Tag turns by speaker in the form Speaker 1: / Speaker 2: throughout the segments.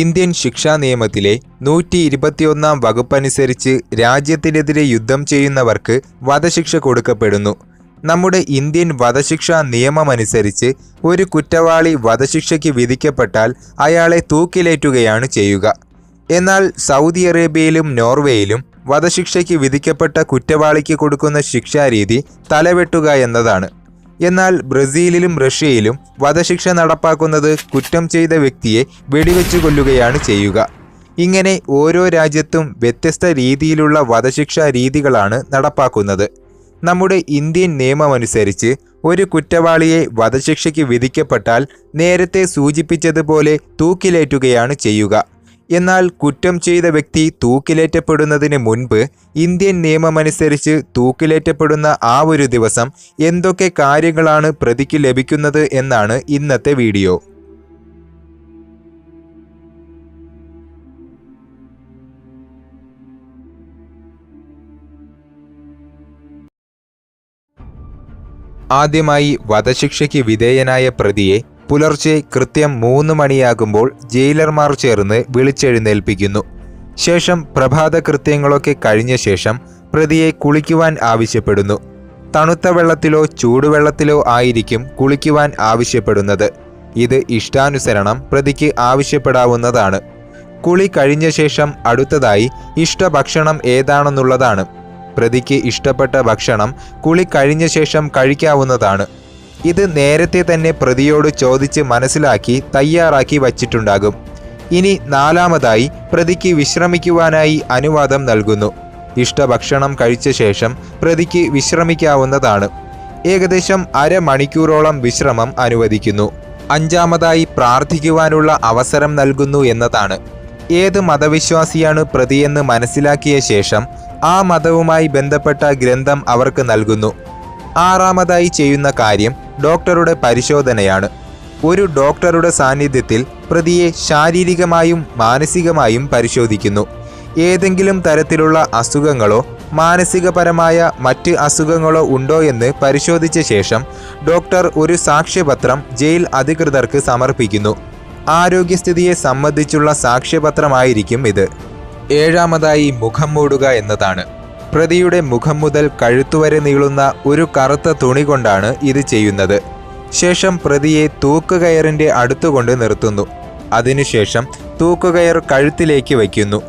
Speaker 1: Indian ശിക്ഷാ നിയമത്തിലെ നൂറ്റി ഇരുപത്തിയൊന്നാം വകുപ്പനുസരിച്ച് രാജ്യത്തിനെതിരെ യുദ്ധം ചെയ്യുന്നവർക്ക് വധശിക്ഷ കൊടുക്കപ്പെടുന്നു. നമ്മുടെ ഇന്ത്യൻ വധശിക്ഷാ നിയമമനുസരിച്ച് ഒരു കുറ്റവാളി വധശിക്ഷയ്ക്ക് വിധിക്കപ്പെട്ടാൽ അയാളെ തൂക്കിലേറ്റുകയാണ് ചെയ്യുക. എന്നാൽ സൗദി അറേബ്യയിലും നോർവേയിലും വധശിക്ഷയ്ക്ക് വിധിക്കപ്പെട്ട കുറ്റവാളിക്ക് കൊടുക്കുന്ന ശിക്ഷാരീതി തലവെട്ടുക എന്നതാണ്. എന്നാൽ ബ്രസീലിലും റഷ്യയിലും വധശിക്ഷ നടപ്പാക്കുന്നത് കുറ്റം ചെയ്ത വ്യക്തിയെ വെടിവെച്ചു കൊല്ലുകയാണ് ചെയ്യുക. ഇങ്ങനെ ഓരോ രാജ്യത്തും വ്യത്യസ്ത രീതിയിലുള്ള വധശിക്ഷാ രീതികളാണ് നടപ്പാക്കുന്നത്. നമ്മുടെ ഇന്ത്യൻ നിയമമനുസരിച്ച് ഒരു കുറ്റവാളിയെ വധശിക്ഷയ്ക്ക് വിധിക്കപ്പെട്ടാൽ നേരത്തെ സൂചിപ്പിച്ചതുപോലെ തൂക്കിലേറ്റുകയാണ് ചെയ്യുക. എന്നാൽ കുറ്റം ചെയ്ത വ്യക്തി തൂക്കിലേറ്റപ്പെടുന്നതിന് മുൻപ് ഇന്ത്യൻ നിയമമനുസരിച്ച് തൂക്കിലേറ്റപ്പെടുന്ന ആ ഒരു ദിവസം എന്തൊക്കെ കാര്യങ്ങളാണ് പ്രതിക്ക് ലഭിക്കുന്നത് എന്നാണ് ഇന്നത്തെ വീഡിയോ. ആദ്യമായി വധശിക്ഷയ്ക്ക് വിധേയനായ പ്രതിയെ പുലർച്ചെ കൃത്യം മൂന്ന് മണിയാകുമ്പോൾ ജയിലർമാർ ചേർന്ന് വിളിച്ചെഴുന്നേൽപ്പിക്കുന്നു. ശേഷം പ്രഭാത കൃത്യങ്ങളൊക്കെ കഴിഞ്ഞ ശേഷം പ്രതിയെ കുളിക്കുവാൻ ആവശ്യപ്പെടുന്നു. തണുത്ത വെള്ളത്തിലോ ചൂടുവെള്ളത്തിലോ ആയിരിക്കും കുളിക്കുവാൻ ആവശ്യപ്പെടുന്നത്. ഇത് ഇഷ്ടാനുസരണം പ്രതിക്ക് ആവശ്യപ്പെടാവുന്നതാണ്. കുളി കഴിഞ്ഞ ശേഷം അടുത്തതായി ഇഷ്ടഭക്ഷണം ഏതാണെന്നുള്ളതാണ്. പ്രതിക്ക് ഇഷ്ടപ്പെട്ട ഭക്ഷണം കുളി കഴിഞ്ഞ ശേഷം കഴിക്കാവുന്നതാണ്. ഇത് നേരത്തെ തന്നെ പ്രതിയോട് ചോദിച്ച് മനസ്സിലാക്കി തയ്യാറാക്കി വച്ചിട്ടുണ്ടാകും. ഇനി നാലാമതായി പ്രതിക്ക് വിശ്രമിക്കുവാനായി അനുവാദം നൽകുന്നു. ഇഷ്ടഭക്ഷണം കഴിച്ച ശേഷം പ്രതിക്ക് വിശ്രമിക്കാവുന്നതാണ്. ഏകദേശം അരമണിക്കൂറോളം വിശ്രമം അനുവദിക്കുന്നു. അഞ്ചാമതായി പ്രാർത്ഥിക്കുവാനുള്ള അവസരം നൽകുന്നു എന്നതാണ്. ഏത് മതവിശ്വാസിയാണ് പ്രതിയെന്ന് മനസ്സിലാക്കിയ ശേഷം ആ മതവുമായി ബന്ധപ്പെട്ട ഗ്രന്ഥം അവർക്ക് നൽകുന്നു. ആറാമതായി ചെയ്യുന്ന കാര്യം ഡോക്ടറുടെ പരിശോധനയാണ്. ഒരു ഡോക്ടറുടെ സാന്നിധ്യത്തിൽ പ്രതിയെ ശാരീരികമായും മാനസികമായും പരിശോധിക്കുന്നു. ഏതെങ്കിലും തരത്തിലുള്ള അസുഖങ്ങളോ മാനസികപരമായ മറ്റ് അസുഖങ്ങളോ ഉണ്ടോ എന്ന് പരിശോധിച്ച ശേഷം ഡോക്ടർ ഒരു സാക്ഷ്യപത്രം ജയിൽ അധികൃതർക്ക് സമർപ്പിക്കുന്നു. ആരോഗ്യസ്ഥിതിയെ സംബന്ധിച്ചുള്ള സാക്ഷ്യപത്രമായിരിക്കും ഇത്. ഏഴാമതായി മുഖം മൂടുക എന്നതാണ്. പ്രതിയുടെ മുഖം മുതൽ കഴുത്തുവരെ നീളുന്ന ഒരു കറുത്ത തുണി കൊണ്ടാണ് ഇത് ചെയ്യുന്നത്. ശേഷം പ്രതിയെ തൂക്കുകയറിന്റെ അടുത്തുകൊണ്ട് നിർത്തുന്നു. അതിനുശേഷം തൂക്കുകയർ കഴുത്തിലേക്ക് വയ്ക്കുന്നു.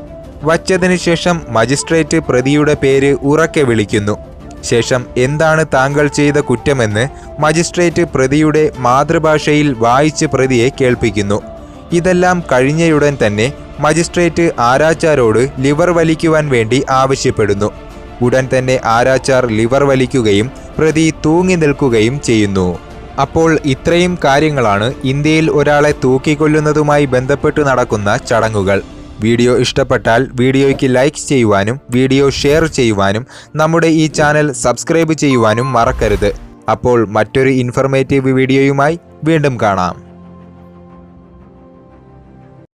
Speaker 1: വച്ചതിനു ശേഷം മജിസ്ട്രേറ്റ് പ്രതിയുടെ പേര് ഉറക്കെ വിളിക്കുന്നു. ശേഷം എന്താണ് താങ്കൾ ചെയ്ത കുറ്റമെന്ന് മജിസ്ട്രേറ്റ് പ്രതിയുടെ മാതൃഭാഷയിൽ വായിച്ച് പ്രതിയെ കേൾപ്പിക്കുന്നു. ഇതെല്ലാം കഴിഞ്ഞയുടൻ തന്നെ മജിസ്ട്രേറ്റ് ആരാച്ചാരോട് ലിവർ വലിക്കുവാൻ വേണ്ടി ആവശ്യപ്പെടുന്നു. ഉടൻ തന്നെ ആരാച്ചാർ ലിവർ വലിക്കുകയും പ്രതി തൂങ്ങി നിൽക്കുകയും ചെയ്യുന്നു. അപ്പോൾ ഇത്രയും കാര്യങ്ങളാണ് ഇന്ത്യയിൽ ഒരാളെ തൂക്കിക്കൊല്ലുന്നതുമായി ബന്ധപ്പെട്ട് നടക്കുന്ന ചടങ്ങുകൾ. വീഡിയോ ഇഷ്ടപ്പെട്ടാൽ വീഡിയോയ്ക്ക് ലൈക്ക് ചെയ്യുവാനും വീഡിയോ ഷെയർ ചെയ്യുവാനും നമ്മുടെ ഈ ചാനൽ സബ്സ്ക്രൈബ് ചെയ്യുവാനും മറക്കരുത്. അപ്പോൾ മറ്റൊരു ഇൻഫർമേറ്റീവ് വീഡിയോയുമായി വീണ്ടും കാണാം.